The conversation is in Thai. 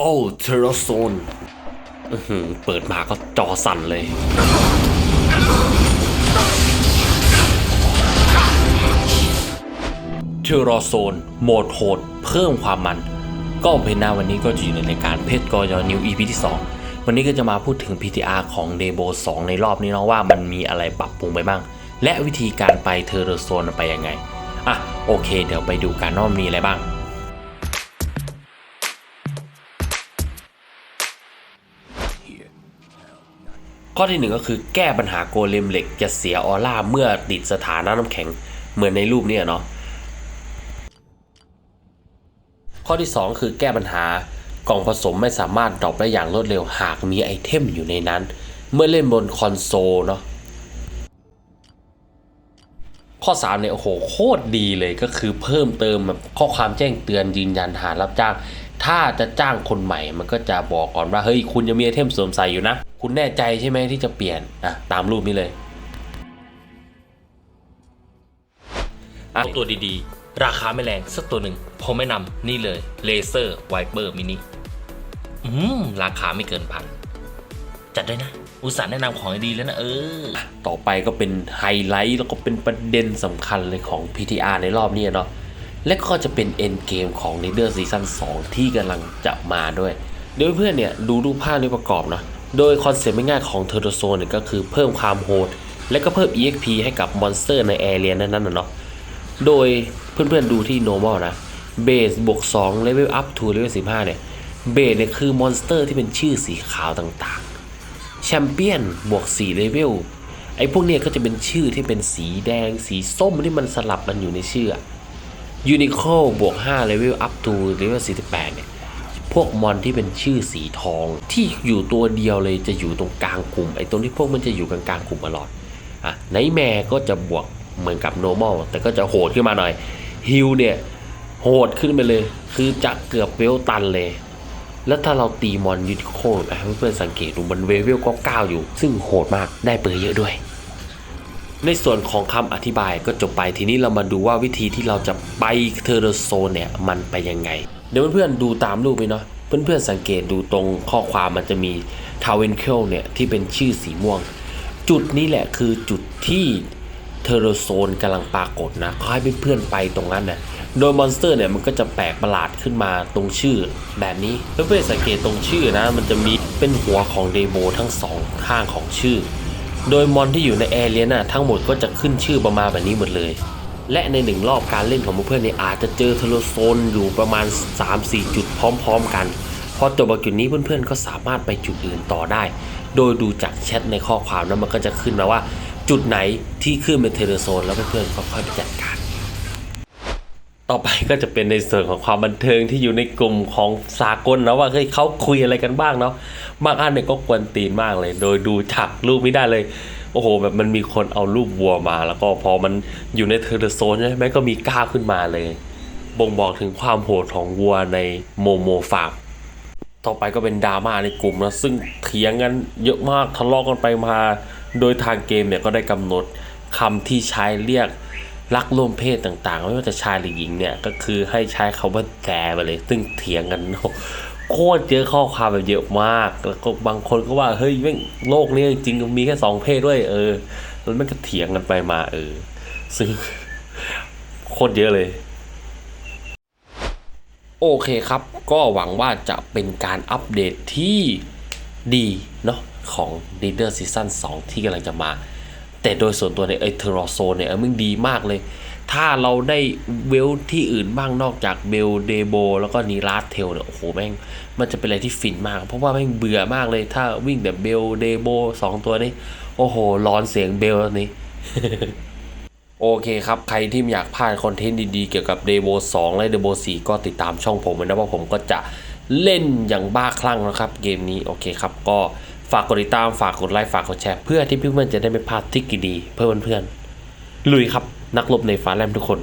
โอ้เทโรโซนอือหือเปิดมาก็จอสั่นเลยเทโรโซนโหมดโหด เพิ่มความมัน ก็เพนนาวันนี้ก็จะอยู่ในรายการเพชรกอยอนิว EP ที่ 2 วันนี้ก็จะมาพูดถึง PTR ของ d e b o 2 ในรอบนี้เนาะว่ามันมีอะไรปรับปรุงไปบ้าง และวิธีการไปเทโรโซนไปยังไง อะ โอเค เดี๋ยวไปดูกันว่ามีอะไรบ้าง ข้อที่หนึ่งก็คือแก้ปัญหาโกเลมเหล็กจะเสียออร่าเมื่อติดสถานะน้ำแข็งเหมือนในรูปนี้เนาะข้อที่ 2 คือแก้ปัญหากล่องผสมไม่สามารถดรอปได้อย่างรวดเร็วหากมีไอเทมอยู่ในนั้น เมื่อเล่นบนคอนโซลเนาะข้อ3เนี่ยโอ้โหโคตรดีเลยก็คือเพิ่มเติมแบบข้อความแจ้งเตือนยืนยันหารับจ้าง ถ้าจะจ้างคนใหม่มันก็จะบอกก่อนว่าเฮ้ยคุณยังมีไอเทมสวมใส่อยู่นะ คุณแน่ใจใช่ไหมที่จะเปลี่ยนอะตามรูปนี้เลยอะตัวดีๆ ราคาไม่แรงสักตัวหนึ่งผมไม่นำนี่เลยเลเซอร์ไวเปอร์มินิอืมราคาไม่เกินพันจัดด้วยนะ อุตส่าห์แนะนำของดีแล้วนะเออ ต่อไปก็เป็นไฮไลท์แล้วก็เป็นประเด็นสำคัญเลยของ PTR ในรอบนี้เนาะ และก็จะเป็นเอ็นเกมของ n e t h e r Season 2ที่กำลังจะมาด้วย เดี๋ยวเพื่อนเนี่ยดูรูปภาพนี้ประกอบนะ โดยคอนเซ็ปต์ง่ายๆของ t u r t l e z o n เนี่ยก็คือเพิ่มความโหด และก็เพิ่ม EXP ให้กับมอนสเตอร์ในแอเรียนั้นๆนะเนาะ โดยเพื่อนๆดูที่ normal นะ base บวก2 level up to level 15 เนี่ย base เนี่ยคือมอนสเตอร์ที่เป็นชื่อสีขาวต่างๆ แชมเปี้ยนบวก4เลเวลไอ้พวกเนี้ยก็จะเป็นชื่อที่เป็นสีแดงสีส้มที่มันสลับกันอยู่ในชื่อ ยูนิโคบวก5เลเวล up to เลเวล48 เนี่ย พวกมอนที่เป็นชื่อสีทองที่อยู่ตัวเดียวเลยจะอยู่ตรงกลางกลุ่ม ไอ้ตรงที่พวกมันจะอยู่กลางกลางๆกลุ่มตลอดอะไนแมร์ก็จะบวกเหมือนกับ normal แต่ก็จะโหดขึ้นมาหน่อยฮิลเนี่ย โหดขึ้นไปเลย คือจะเกือบเวลตันเลย แล้วถ้าเราตีมอนยูนิโคแบบให้เพื่อนๆสังเกตดูมันเวลก็เก้าอยู่ ซึ่งโหดมากได้เปอร์เยอะด้วย ในส่วนของคำอธิบายก็จบไปทีนี้เรามาดูว่าวิธีที่เราจะไปเทอร์โซนเนี่ยมันไปยังไง เดี๋ยวเพื่อนๆดูตามรูปไปเนาะเพื่อนๆสังเกตดูตรงข้อความมันจะมีทาวเวนเคิลเนี่ยที่เป็นชื่อสีม่วง จุดนี้แหละคือจุดที่เทอร์โซนกำลังปรากฏนะเขาให้เพื่อนๆไปตรงนั้นนะโดยมอนสเตอร์เนี่ยมันก็จะแปลกประหลาดขึ้นมาตรงชื่อแบบนี้เพื่อนๆสังเกตตรงชื่อนะมันจะมีเป็นหัวของเดโบทั้งสองข้างของชื่อ โดยมอนที่อยู่ในแอเรียน่ะทั้งหมดก็จะขึ้นชื่อประมาณแบบนี้หมดเลย และในหนึ่งรอบการเล่นของเพื่อนๆเนี่ยอาจจะเจอเทโลโซนอยู่ประมาณ 3-4 จุดพร้อม ๆ กัน พอจบจากจุดนี้เพื่อนๆก็สามารถไปจุดอื่นต่อได้ โดยดูจากแชทในข้อความนั้นมันก็จะขึ้นมาว่า จุดไหนที่ขึ้นเป็นเทโลโซนแล้วเพื่อนๆก็ค่อยไปจัดการ ต่อไปก็จะเป็นในส่วนของความบันเทิงที่อยู่ในกลุ่มของสากลนะว่าเฮ้ยเขาคุยอะไรกันบ้างเนาะบางอันเนี่ยก็กวนตีนมากเลย โดยดูจากรูปไม่ได้เลย โอ้โห แบบมันมีคนเอารูปวัวมา แล้วก็พอมันอยู่ในเทอร์โซนใช่ไหมก็มีก้าวขึ้นมาเลย บ่งบอกถึงความโหดของวัวในโมโมฟาร์มต่อไปก็เป็นดราม่าในกลุ่มนะซึ่งเถียงกันเยอะมากทะเลาะกันไปมา โดยทางเกมเนี่ยก็ได้กำหนดคำที่ใช้เรียก รักร่วมเพศต่างๆ ไม่ว่าจะชายหรือหญิงเนี่ย ก็คือให้ใช้คาว่าแกไปเลย ซึ่งเถียงกันโคตรเจอะข้อความแบบเยอะมาก แล้วก็บางคนก็ว่าเฮ้ยแม่งโลกนี้จริงๆมีแค่สองเพศด้วย เออแล้วมันก็เถียงกันไปมาเออ ซึ่งโคตรเยอะเลย โอเคครับ ก็หวังว่าจะเป็นการอัปเดตที่ดีเนาะของ Leader Season 2 ที่กำลังจะมา แต่โดยส่วนตัวในไอเทอร์โซเนี่ยมันดีมากเลย ถ้าเราได้เวลที่อื่นบ้างนอกจากเบลเดโบแล้วก็นีราสเทลเนี่ยโอ้โหแม่งมันจะเป็นอะไรที่ฟินมาก เพราะว่าแม่งเบื่อมากเลย ถ้าวิ่งแต่เบลเดโบสองตัวนี้ โอ้โหร้อนเสียงเบลนี้โอเคครับ ใครที่อยากพลาดคอนเทนต์ดีๆ เกี่ยวกับ d e v o 2และ d e v o 4ก็ติดตามช่องผมนะว่าผมก็จะเล่นอย่างบ้าคลั่งนะครับ เกมนี้โอเคครับก็ ฝากกดติดตามฝากกดไลค์ฝากกดแชร์เพื่อที่เพื่อนๆจะได้ไม่พลาดทริกดีๆเพื่อเพื่อนๆลุยครับนักลบในฟ้าแลมทุกคน